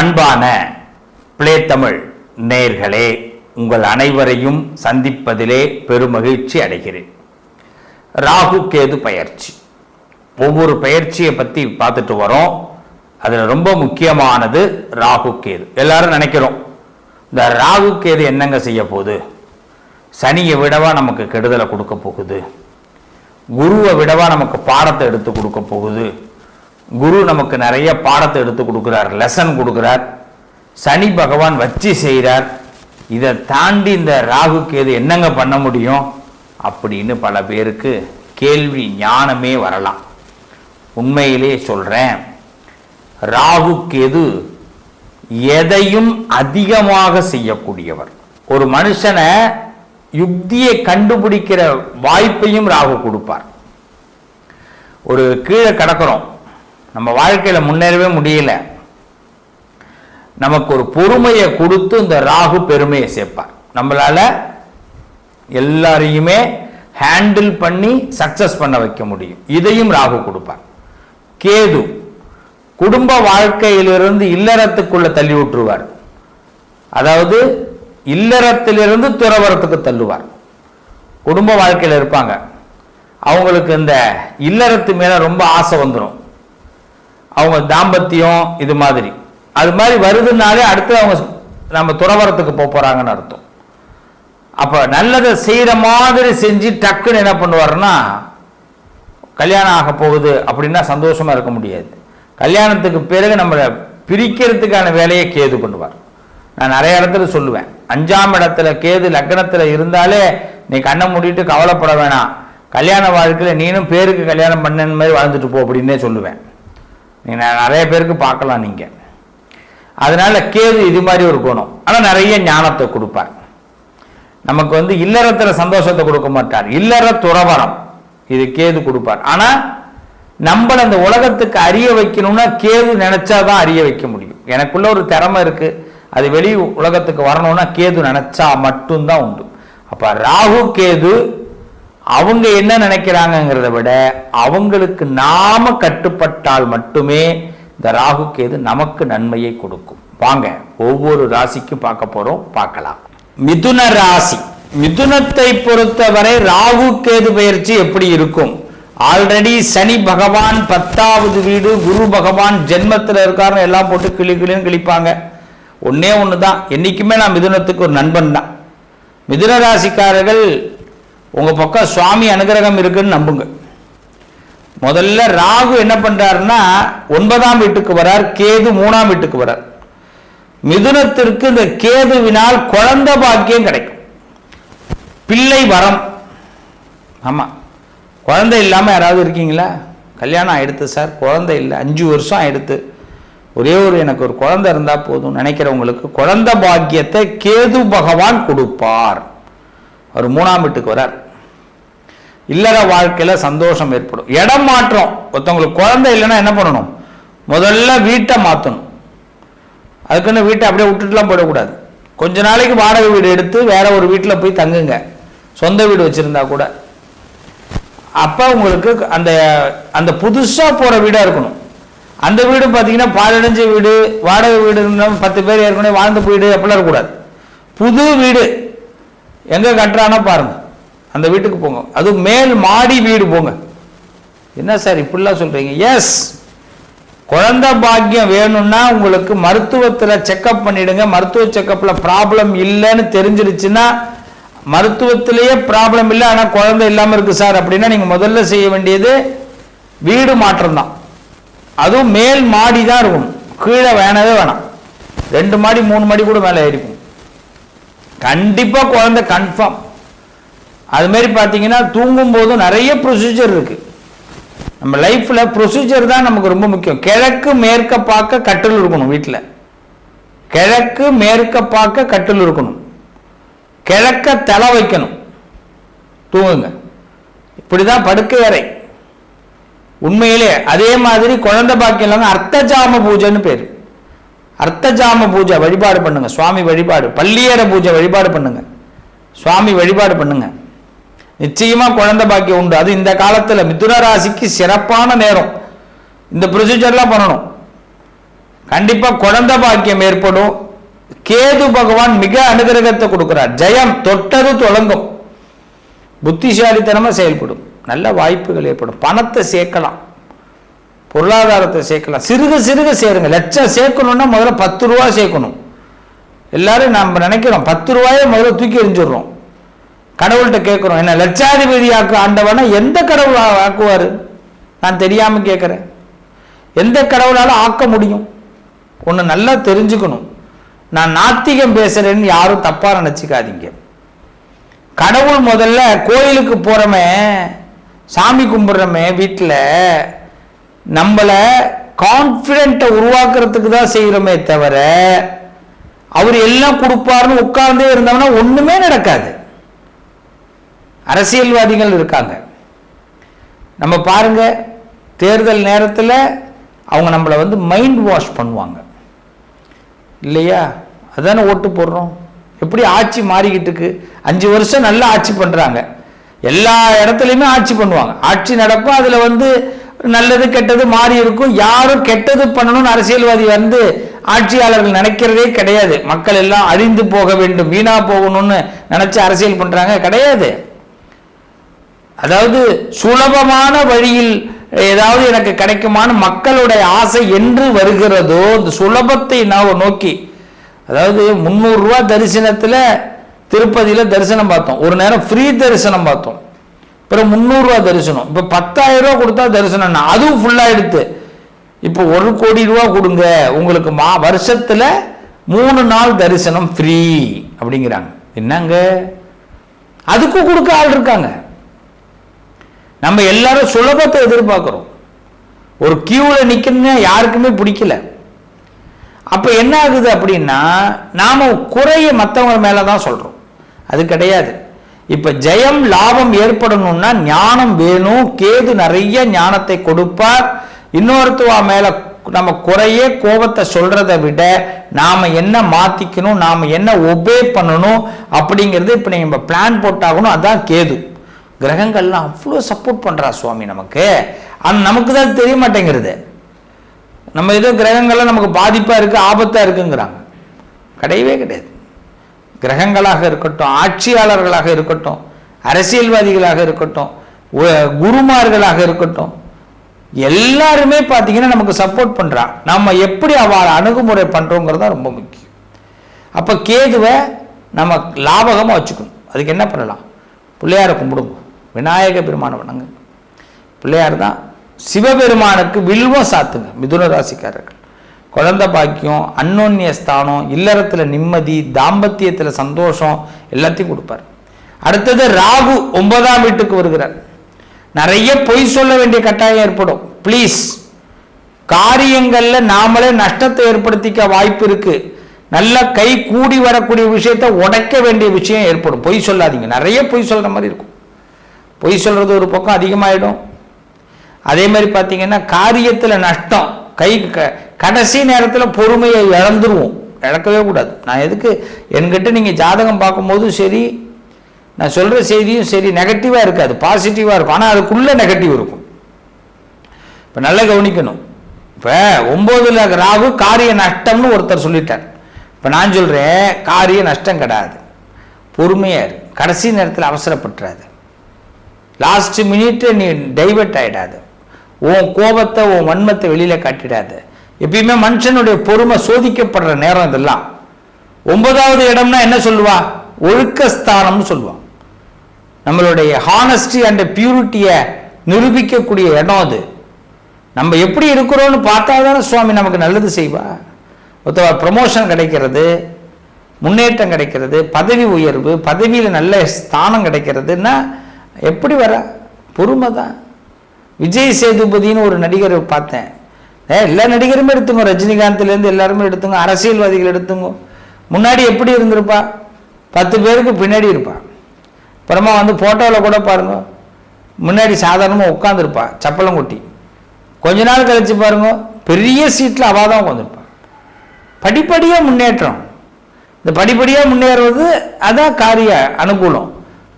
அன்பான பிளே தமிழ் நேர்களே உங்கள் அனைவரையும் சந்திப்பதிலே பெருமகிழ்ச்சி அடைகிறேன். ராகு கேது பயிற்சி. ஒவ்வொரு பயிற்சியை பற்றி பார்த்துட்டு வரோம். அதில் ரொம்ப முக்கியமானது ராகு கேது. எல்லாரும் நினைக்கிறோம் இந்த ராகு கேது என்னங்க செய்ய போகுது? சனியை விடவா நமக்கு கெடுதலை கொடுக்க போகுது? குருவை விடவா நமக்கு பாடத்தை எடுத்து கொடுக்க போகுது? குரு நமக்கு நிறைய பாடத்தை எடுத்து கொடுக்குறார் லெசன் கொடுக்குறார். சனி பகவான் வச்சு செய்கிறார். இதை தாண்டி இந்த ராகு கேது என்னங்க பண்ண முடியும்? அப்படின்னு பல பேருக்கு கேள்வி ஞானமே வரலாம். உண்மையிலே சொல்கிறேன் ராகு கேது எதையும் அதிகமாக செய்யக்கூடியவர். ஒரு மனுஷனை யுக்தியை கண்டுபிடிக்கிற வாய்ப்பையும் ராகு கொடுப்பார். ஒரு கீழே கிடக்கிறோம். நம்ம வாழ்க்கையில் முன்னேறவே முடியல. நமக்கு ஒரு பொறுமையை கொடுத்து இந்த ராகு பெருமையை சேர்ப்பார். நம்மளால எல்லாரையுமே ஹேண்டில் பண்ணி சக்சஸ் பண்ண வைக்க முடியும். இதையும் ராகு கொடுப்பார். கேது குடும்ப வாழ்க்கையிலிருந்து இல்லறத்துக்குள்ள தள்ளி விட்டுருவார். அதாவது இல்லறத்திலிருந்து துறவரத்துக்கு தள்ளுவார். குடும்ப வாழ்க்கையில் இருப்பாங்க. அவங்களுக்கு இந்த இல்லறத்து மேலே ரொம்ப ஆசை வந்துடும் அவங்க தாம்பத்தியம் இது மாதிரி. அது மாதிரி வருதுனாலே அடுத்து அவங்க நம்ம துறவரத்துக்கு போக போகிறாங்கன்னு அர்த்தம். அப்போ நல்லதை செய்கிற மாதிரி செஞ்சு டக்குன்னு என்ன பண்ணுவாருன்னா கல்யாணம் ஆக போகுது அப்படின்னா சந்தோஷமாக இருக்க முடியாது. கல்யாணத்துக்கு பிறகு நம்மளை பிரிக்கிறதுக்கான வேலையை கேது பண்ணுவார். நான் நிறைய இடத்துல சொல்லுவேன். அஞ்சாம் இடத்துல கேது லக்னத்தில் இருந்தாலே நீ கண்ணை மூடிட்டு கவலைப்பட வேணாம். கல்யாண வாழ்க்கையில் நீனும் பேருக்கு கல்யாணம் பண்ணன மாதிரி வாழ்ந்துட்டு போ அப்படின்னே சொல்லுவேன். நீங்கள் நிறைய பேருக்கு பார்க்கலாம் நீங்கள் அதனால் கேது இது மாதிரி ஒரு குணம். ஆனால் நிறைய ஞானத்தை கொடுப்பார். நமக்கு வந்து இல்லறத்தில் சந்தோஷத்தை கொடுக்க மாட்டார். இல்லற துறவரம் இது கேது கொடுப்பார். ஆனால் நம்மளை அந்த உலகத்துக்கு அறிய வைக்கணும்னா கேது நினைச்சாதான் அறிய வைக்க முடியும். எனக்குள்ள ஒரு திறமை இருக்கு. அது வெளி உலகத்துக்கு வரணும்னா கேது நினச்சா மட்டும்தான் உண்டு. அப்போ ராகு கேது அவங்க என்ன நினைக்கிறாங்கங்கிறத விட அவங்களுக்கு நாம கட்டுப்பட்டால் மட்டுமே இந்த ராகு கேது நமக்கு நன்மையை கொடுக்கும். வாங்க ஒவ்வொரு ராசிக்கும் பார்க்க போறோம் பார்க்கலாம். மிதுன ராசி. மிதுனத்தை பொறுத்தவரை ராகு கேது பயிற்சி எப்படி இருக்கும்? ஆல்ரெடி சனி பகவான் பத்தாவது வீடு குரு பகவான் ஜென்மத்தில் இருக்காருன்னு எல்லாம் போட்டு கிளி கிளின்னு கிழிப்பாங்க. ஒன்னே ஒன்று தான் என்றைக்குமே நான் மிதுனத்துக்கு ஒரு நண்பன் தான். மிதுன ராசிக்காரர்கள் உங்கள் பக்கம் சுவாமி அனுகிரகம் இருக்குன்னு நம்புங்க. முதல்ல ராகு என்ன பண்ணுறாருன்னா ஒன்பதாம் வீட்டுக்கு வரார் கேது மூணாம் வீட்டுக்கு வரார். மிதுனத்திற்கு இந்த கேதுவினால் குழந்த பாக்கியம் கிடைக்கும். பிள்ளை வரம். ஆமாம் குழந்தை இல்லாமல் யாராவது இருக்கீங்களா? கல்யாணம் ஆகிடுது சார் குழந்தை இல்லை அஞ்சு வருஷம் ஆகிடுது ஒரே ஒரு எனக்கு ஒரு குழந்தை இருந்தால் போதும் நினைக்கிறவங்களுக்கு குழந்த பாக்கியத்தை கேது பகவான் கொடுப்பார். அவர் மூணாம் வீட்டுக்கு வரார். இல்லற வாழ்க்கையில் சந்தோஷம் ஏற்படும். இடம் மாற்றம். ஒருத்தவங்களுக்கு குழந்தை இல்லைன்னா என்ன பண்ணணும்? முதல்ல வீட்டை மாற்றணும் அதுக்குன்னு வீட்டை அப்படியே விட்டுட்டுலாம் போயிடக்கூடாது. கொஞ்ச நாளைக்கு வாடகை வீடு எடுத்து வேற ஒரு வீட்டில் போய் தங்குங்க. சொந்த வீடு வச்சுருந்தா கூட. அப்போ உங்களுக்கு அந்த அந்த புதுசாக போகிற வீடாக இருக்கணும். அந்த வீடு பார்த்தீங்கன்னா பாலடைஞ்ச வீடு வாடகை வீடு இருந்தாலும் பத்து பேர் ஏற்கனவே வாழ்ந்து வீடு அப்படிலாம் இருக்கக்கூடாது. புது வீடு. எங்கே கட்டுறானோ பாருங்கள் அந்த வீட்டுக்கு போங்க. அதுவும் மேல் மாடி வீடு போங்க. என்ன சார் இப்படிலாம் சொல்கிறீங்க எஸ் குழந்தை பாக்கியம் வேணும்னா உங்களுக்கு மருத்துவத்தில் செக்கப் பண்ணிடுங்க. மருத்துவ செக்கப்பில் ப்ராப்ளம் இல்லைன்னு தெரிஞ்சிருச்சுன்னா மருத்துவத்திலேயே ப்ராப்ளம் இல்லை. ஆனால் குழந்தை இல்லாமல் இருக்குது சார் அப்படின்னா நீங்கள் முதல்ல செய்ய வேண்டியது வீடு மாற்றம் தான். அதுவும் மேல் மாடி தான் இருக்கும் கீழே வேணவே வேணாம். ரெண்டு மாடி மூணு மாடி கூட மேலே ஏறிக்கும் கண்டிப்பாக குழந்தை கன்ஃபார்ம் அது மாதிரி பார்த்தீங்கன்னா தூங்கும் போதும் நிறைய ப்ரொசீஜர் இருக்கு. நம்ம லைஃப்பில் ப்ரொசீஜர் தான் நமக்கு ரொம்ப முக்கியம். கிழக்கு மேற்க பார்க்க கட்டில் இருக்கணும் வீட்டில் கிழக்கு மேற்க பார்க்க கட்டில் இருக்கணும். கிழக்க தலை வைக்கணும். தூங்குங்க. இப்படிதான் படுக்கை அறை. உண்மையிலே அதே மாதிரி குழந்தை பாக்கியம் இல்லாமல் அர்த்தஜாம பூஜைன்னு பேர். அர்த்தஜாம பூஜை வழிபாடு பண்ணுங்க. சுவாமி வழிபாடு. பள்ளியேற பூஜை வழிபாடு பண்ணுங்க. சுவாமி வழிபாடு பண்ணுங்க. நிச்சயமா குழந்தை பாக்கியம் உண்டு. அது இந்த காலத்துல மிதுன ராசிக்கு சிறப்பான நேரம். இந்த ப்ரொசீஜர்லாம் பண்ணணும். கண்டிப்பாக குழந்தை பாக்கியம் ஏற்படும். கேது பகவான் மிக அனுகிரகத்தை கொடுக்கிறார். ஜெயம் தொட்டது தொடங்கும். புத்திசாலித்தனமாக செயல்படும். நல்ல வாய்ப்புகள் ஏற்படும். பணத்தை சேர்க்கலாம். பொருளாதாரத்தை சேர்க்கலாம். சிறுக சிறுக சேருங்க. லட்சம் சேர்க்கணும்னா முதல்ல பத்து ரூபா சேர்க்கணும். எல்லாரும் நம்ம நினைக்கிறோம். பத்து ரூபாயை முதல்ல தூக்கி எரிஞ்சிடுறோம் கடவுள்கிட்ட கேட்குறோம். என்ன லட்சாதிபதி ஆக்கு ஆண்டவனா எந்த கடவுள் ஆக்குவார்? நான் தெரியாமல் கேட்குறேன். எந்த கடவுளால் ஆக்க முடியும்? ஒன்று நல்லா தெரிஞ்சுக்கணும். நான் நாத்திகம் பேசுகிறேன்னு யாரும் தப்பாக நினச்சிக்காதீங்க. கடவுள் முதல்ல கோயிலுக்கு போகிறோமே சாமி கும்பிட்றமே வீட்டில் நம்மளை கான்ஃபிடென்ட்டை உருவாக்குறதுக்கு தான் செய்கிறோமே தவிர அவர் எல்லாம் கொடுப்பாருன்னு உட்கார்ந்தே இருந்தோம்னா ஒன்றுமே நடக்காது. அரசியல்வாதிகள் இருக்காங்க. நம்ம பாருங்க தேர்தல் நேரத்தில் அவங்க நம்மளை வந்து மைண்ட் வாஷ் பண்ணுவாங்க. இல்லையா? அதானே ஓட்டு போடுறோம். எப்படி ஆட்சி மாறிக்கிட்டு இருக்கு? அஞ்சு வருஷம் நல்லா ஆட்சி பண்ணுறாங்க எல்லா இடத்துலையுமே ஆட்சி பண்ணுவாங்க. ஆட்சி நடக்கும் அதில் வந்து நல்லது கெட்டது மாறி இருக்கும். யாரும் கெட்டது பண்ணணும்னு அரசியல்வாதி வந்து ஆட்சியாளர்கள் நினைக்கிறதே கிடையாது. மக்கள் எல்லாம் அழிந்து போக வேண்டும் வீணா போகணும்னு நினைச்சு அரசியல் பண்றாங்க. கிடையாது. அதாவது சுலபமான வழியில் ஏதாவது எனக்கு கிடைக்குமான மக்களுடைய ஆசை என்று வருகிறதோ இந்த சுலபத்தை நான் நோக்கி அதாவது முந்நூறுரூவா தரிசனத்தில் திருப்பதியில் தரிசனம் பார்த்தோம். ஒரு நேரம் ஃப்ரீ தரிசனம் பார்த்தோம். அப்புறம் முந்நூறுரூவா தரிசனம். இப்போ பத்தாயிரம் ரூபா கொடுத்தா தரிசனம்னா அதுவும் ஃபுல்லாக எடுத்து. இப்போ ஒரு கோடி ரூபா கொடுங்க. உங்களுக்கு மா வருஷத்தில் மூணு நாள் தரிசனம் ஃப்ரீ அப்படிங்கிறாங்க. என்னங்க? அதுக்கும் கொடுக்க ஆள் இருக்காங்க. நம்ம எல்லாரும் சுலபத்தை எதிர்பார்க்கிறோம். ஒரு கியூவில் நிற்கணும்னா யாருக்குமே பிடிக்கல. அப்போ என்ன ஆகுது அப்படின்னா நாம் குறைய மற்றவங்க மேலே தான் சொல்கிறோம் அது கிடையாது. இப்போ ஜெயம் லாபம் ஏற்படணும்னா ஞானம் வேணும். கேது நிறைய ஞானத்தை கொடுப்பார். இன்னொருத்துவா மேலே நம்ம குறைய கோபத்தை சொல்கிறத விட நாம் என்ன மாற்றிக்கணும் நாம் என்ன ஒபே பண்ணணும் அப்படிங்கிறது இப்போ நீங்கள் பிளான் போட்டாகணும். அதுதான் கேது. கிரகங்கள்லாம் அவ்வளோ சப்போர்ட் பண்ணுறா சுவாமி நமக்கு. அது நமக்கு தான் தெரிய மாட்டேங்கிறது. நம்ம ஏதோ கிரகங்கள்லாம் நமக்கு பாதிப்பாக இருக்கு ஆபத்தாக இருக்குங்கிறாங்க. கிடையவே கிடையாது. கிரகங்களாக இருக்கட்டும் ஆட்சியாளர்களாக இருக்கட்டும் அரசியல்வாதிகளாக இருக்கட்டும் குருமார்களாக இருக்கட்டும் எல்லாருமே பார்த்தீங்கன்னா நமக்கு சப்போர்ட் பண்ணுறா நம்ம எப்படி அவள் அணுகுமுறை பண்ணுறோங்கிறது தான் ரொம்ப முக்கியம். அப்போ கேதுவை நம்ம லாபகமாக வச்சுக்கணும். அதுக்கு என்ன பண்ணலாம்? பிள்ளையாரை கும்பிடுங்க. விநாயக பெருமானை வணங்க பிள்ளையார் தான் சிவபெருமானுக்கு வில்வம் சாத்துங்க மிதுன ராசிக்காரர்கள். குழந்தை பாக்கியம் அன்னோன்ய ஸ்தானம் இல்லறத்தில் நிம்மதி தாம்பத்தியத்தில் சந்தோஷம் எல்லாத்தையும் கொடுப்பார். அடுத்தது ராகு ஒன்பதாம் வீட்டுக்கு வருகிறார். நிறைய பொய் சொல்ல வேண்டிய கட்டாயம் ஏற்படும். ப்ளீஸ் காரியங்களில் நாமளே நஷ்டத்தை ஏற்படுத்திக்க வாய்ப்பு இருக்கு. நல்ல கை கூடி வரக்கூடிய விஷயத்தை உடைக்க வேண்டிய விஷயம் ஏற்படும். பொய் சொல்லாதீங்க. நிறைய பொய் சொல்ற மாதிரி இருக்கும். பொய் சொல்றது ஒரு பக்கம் அதிகமாயிடும். அதே மாதிரி பார்த்தீங்கன்னா காரியத்தில் நஷ்டம் கை க- கடைசி நேரத்தில் பொறுமையை இழந்துருவோம். இழக்கவே கூடாது. நான் எதுக்கு? என்கிட்ட நீங்கள் ஜாதகம் பார்க்கும்போதும் சரி நான் சொல்கிற செய்தியும் சரி நெகட்டிவாக இருக்காது. பாசிட்டிவாக இருக்கும். ஆனால் அதுக்குள்ளே நெகட்டிவ் இருக்கும். இப்போ நல்லா கவனிக்கணும். இப்போ ஒம்போதில் ராகு காரிய நஷ்டம்னு ஒருத்தர் சொல்லிட்டார். இப்போ நான் சொல்கிறேன் காரிய நஷ்டம் கிடையாது பொறுமையாக இரு. கடைசி நேரத்தில் அவசரப்பட்டுறாது. லாஸ்ட் மினிட்டு நீ டைவர்ட் ஆகிடாது உன் கோபத்தை உன் வன்மத்தை வெளியில் காட்டிடாது. எப்பயுமே மனுஷனுடைய பொறுமை சோதிக்கப்படுற நேரம் இதெல்லாம். ஒன்பதாவது இடம்னா என்ன சொல்லுவா? ஒழுக்கஸ்தானம்னு சொல்லுவான். நம்மளுடைய ஹானஸ்டி அண்ட் பியூரிட்டியை நிரூபிக்கக்கூடிய இடம் அது. நம்ம எப்படி இருக்கிறோன்னு பார்த்தா தானே சுவாமி நமக்கு நல்லது செய்வா. ஒருத்தவ ப்ரமோஷன் கிடைக்கிறது முன்னேற்றம் கிடைக்கிறது பதவி உயர்வு பதவியில் நல்ல ஸ்தானம் கிடைக்கிறதுன்னா எப்படி வர? பொறுமை தான் விஜய் சேதுபதினு ஒரு நடிகரை பார்த்தேன். ஏ எல்லா நடிகருமே எடுத்துங்க. ரஜினிகாந்த்லேருந்து எல்லாருமே எடுத்துங்க. அரசியல்வாதிகள் எடுத்துங்க. முன்னாடி எப்படி இருந்திருப்பா? பத்து பேருக்கு பின்னாடி இருப்பா. அப்புறமா வந்து ஃபோட்டோவில் கூட பாருங்க. முன்னாடி சாதாரணமாக உட்காந்துருப்பா சப்பலம் கொட்டி. கொஞ்ச நாள் கழிச்சு பாருங்க. பெரிய சீட்டில் அவள் தான் உட்காந்துருப்பா படிப்படியாக முன்னேற்றம். இந்த படிப்படியாக முன்னேறுவது அதான் காரிய அனுகூலம்.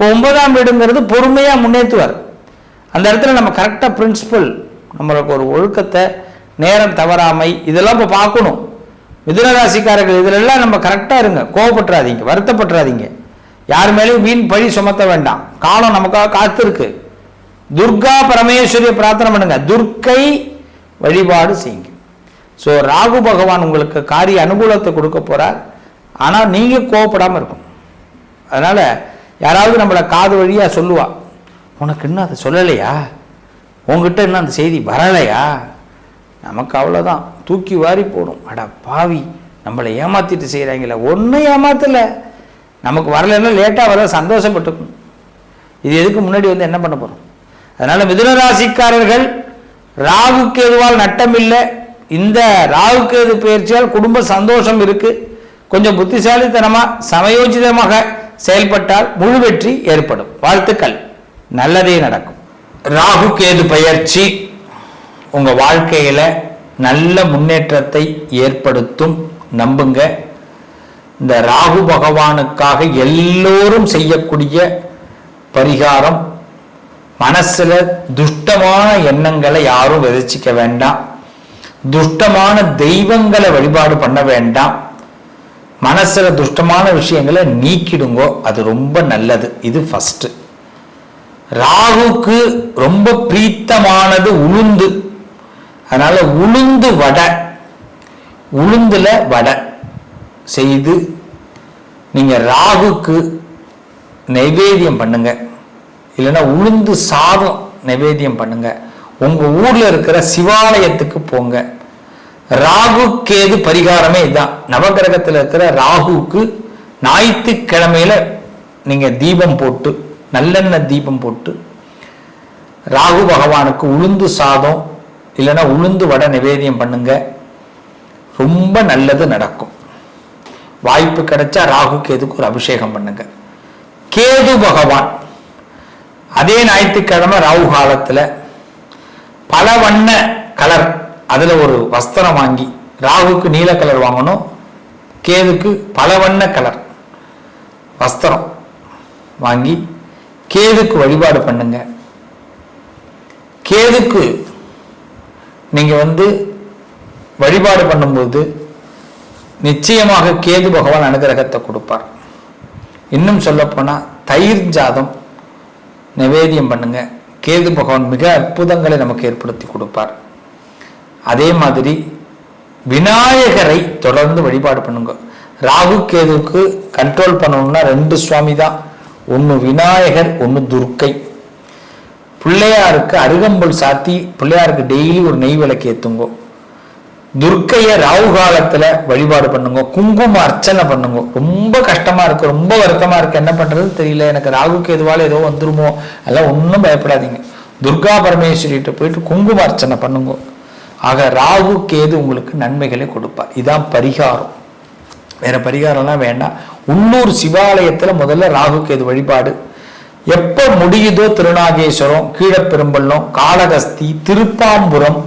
இப்போ ஒன்பதாம் வீடுங்கிறது பொறுமையாக முன்னேற்றுவார். அந்த இடத்துல நம்ம கரெக்டாக பிரின்சிபல் நம்மளுக்கு ஒரு ஒழுக்கத்தை நேரம் தவறாமை இதெல்லாம் இப்போ பார்க்கணும். மிதுனராசிக்காரர்கள் இதிலெல்லாம் நம்ம கரெக்டாக இருங்க. கோவப்பட்டுறாதீங்க வருத்தப்பட்டுறாதீங்க. யார் மேலேயும் வீண் பழி சுமத்த வேண்டாம். காலம் நமக்காக காத்திருக்கு. துர்கா பரமேஸ்வரிய பிரார்த்தனை பண்ணுங்க. துர்க்கை வழிபாடு செய்யுங்க. ஸோ ராகு பகவான் உங்களுக்கு காரிய அனுகூலத்தை கொடுக்க போறார். ஆனால் நீங்கள் கோவப்படாமல் இருக்கும் அதனால் யாராவது நம்மளை காது வழியாக சொல்லுவா. உனக்கு இன்னும் அதை சொல்லலையா? உங்ககிட்ட இன்னும் அந்த செய்தி வரலையா? நமக்கு அவ்வளோதான் தூக்கி வாரி போடும். அட பாவி நம்மளை ஏமாத்திட்டு செய்கிறாங்களே ஒன்றும் ஏமாத்தலை. நமக்கு வரலைன்னா லேட்டாக வர சந்தோஷப்பட்டுக்கணும். இது எதுக்கு முன்னாடி வந்து என்ன பண்ண போகிறோம் அதனால் மிதுனராசிக்காரர்கள் ராசிக்காரர்கள் எதுவால் நட்டம் இல்லை இந்த ராகுக்கு எது பயிற்சியால் குடும்ப சந்தோஷம் இருக்குது கொஞ்சம் புத்திசாலித்தனமாக சமயோஜிதமாக செயல்பட்டால் முழு வெற்றி ஏற்படும். வாழ்த்துக்கள். நல்லதே நடக்கும். ராகு கேது பயிற்சி உங்க வாழ்க்கையில நல்ல முன்னேற்றத்தை ஏற்படுத்தும். நம்புங்க. இந்த ராகு பகவானுக்காக எல்லோரும் செய்யக்கூடிய பரிகாரம் மனசுல துஷ்டமான எண்ணங்களை யாரும் விதைச்சிக்க வேண்டாம். துஷ்டமான தெய்வங்களை வழிபாடு பண்ண வேண்டாம். மனசில் துஷ்டமான விஷயங்களை நீக்கிடுங்கோ அது ரொம்ப நல்லது. இது ஃபஸ்ட்டு ராகுக்கு ரொம்ப பிரீத்தமானது உளுந்து. அதனால் உளுந்து வடை. உளுந்தில் வடை செய்து நீங்கள் ராகுக்கு நைவேத்தியம் பண்ணுங்க. இல்லைன்னா உளுந்து சாதம் நைவேத்தியம் பண்ணுங்க. உங்கள் ஊரில் இருக்கிற சிவாலயத்துக்கு போங்க. ராகு கேது பரிகாரமே இதுதான். நவகிரகத்தில் இருக்கிற ராகுக்கு ஞாயிற்றுக்கிழமையில நீங்க தீபம் போட்டு நல்லெண்ணெய் தீபம் போட்டு ராகு பகவானுக்கு உளுந்து சாதம் இல்லைன்னா உளுந்து வடை நிவேதியம் பண்ணுங்க. ரொம்ப நல்லது நடக்கும். வாய்ப்பு கிடைச்சா ராகு கேதுக்கு ஒரு அபிஷேகம் பண்ணுங்க. கேது பகவான் அதே ஞாயிற்றுக்கிழமை ராகு காலத்தில் பல வண்ண கலர் அதில் ஒரு வஸ்திரம் வாங்கி ராகுக்கு நீல கலர் வாங்கணும் கேதுக்கு பல வண்ண கலர் வஸ்திரம் வாங்கி கேதுக்கு வழிபாடு பண்ணுங்க. கேதுக்கு நீங்கள் வந்து வழிபாடு பண்ணும்போது நிச்சயமாக கேது பகவான் அனுகிரகத்தை கொடுப்பார். இன்னும் சொல்லப்போனால் தயிர் ஜாதம் நிவேதியம் பண்ணுங்க. கேது பகவான் மிக அற்புதங்களை நமக்கு ஏற்படுத்தி கொடுப்பார். அதே மாதிரி விநாயகரை தொடர்ந்து வழிபாடு பண்ணுங்க. ராகு கேதுவுக்கு கண்ட்ரோல் பண்ணணும்னா ரெண்டு சுவாமி தான். ஒன்று விநாயகர் ஒன்று துர்க்கை. பிள்ளையாருக்கு அருகம்புல் சாத்தி பிள்ளையாருக்கு டெய்லி ஒரு நெய் விளக்கு ஏற்றுங்கோ துர்க்கையை ராகு காலத்தில் வழிபாடு பண்ணுங்க. குங்குமம் அர்ச்சனை பண்ணுங்க. ரொம்ப கஷ்டமாக இருக்கு ரொம்ப வருத்தமாக இருக்கு. என்ன பண்ணுறது தெரியல. எனக்கு ராகு கேதுவால் ஏதோ வந்துருமோ? அதெல்லாம் ஒன்றும் பயப்படாதீங்க. துர்கா பரமேஸ்வரிகிட்ட போயிட்டு குங்கும அர்ச்சனை பண்ணுங்க. ஆக ராகு கேது உங்களுக்கு நன்மைகளை கொடுப்பார். இதான் பரிகாரம். வேற பரிகாரம்லாம் வேண்டாம். உள்ளூர் சிவாலயத்தில் முதல்ல ராகு கேது வழிபாடு. எப்போ முடியுதோ திருநாகேஸ்வரம் கீழப்பெரும்பள்ளம் காளகஸ்தி திருப்பாம்புரம்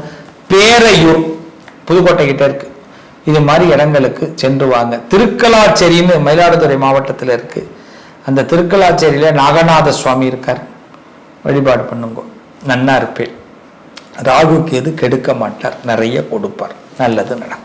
பேரையூர் புதுக்கோட்டை கிட்ட இருக்கு. இது மாதிரி இடங்களுக்கு சென்று வாங்க. திருக்கலாச்சேரின்னு மயிலாடுதுறை மாவட்டத்தில் இருக்கு. அந்த திருக்கலாச்சேரியில நாகநாத சுவாமி இருக்கார். வழிபாடு பண்ணுங்க. நன்னா இருப்பேன். ராகுக்கு எது கெடுக்க மாட்டார். நிறைய கொடுப்பார். நல்லது நடக்கும்.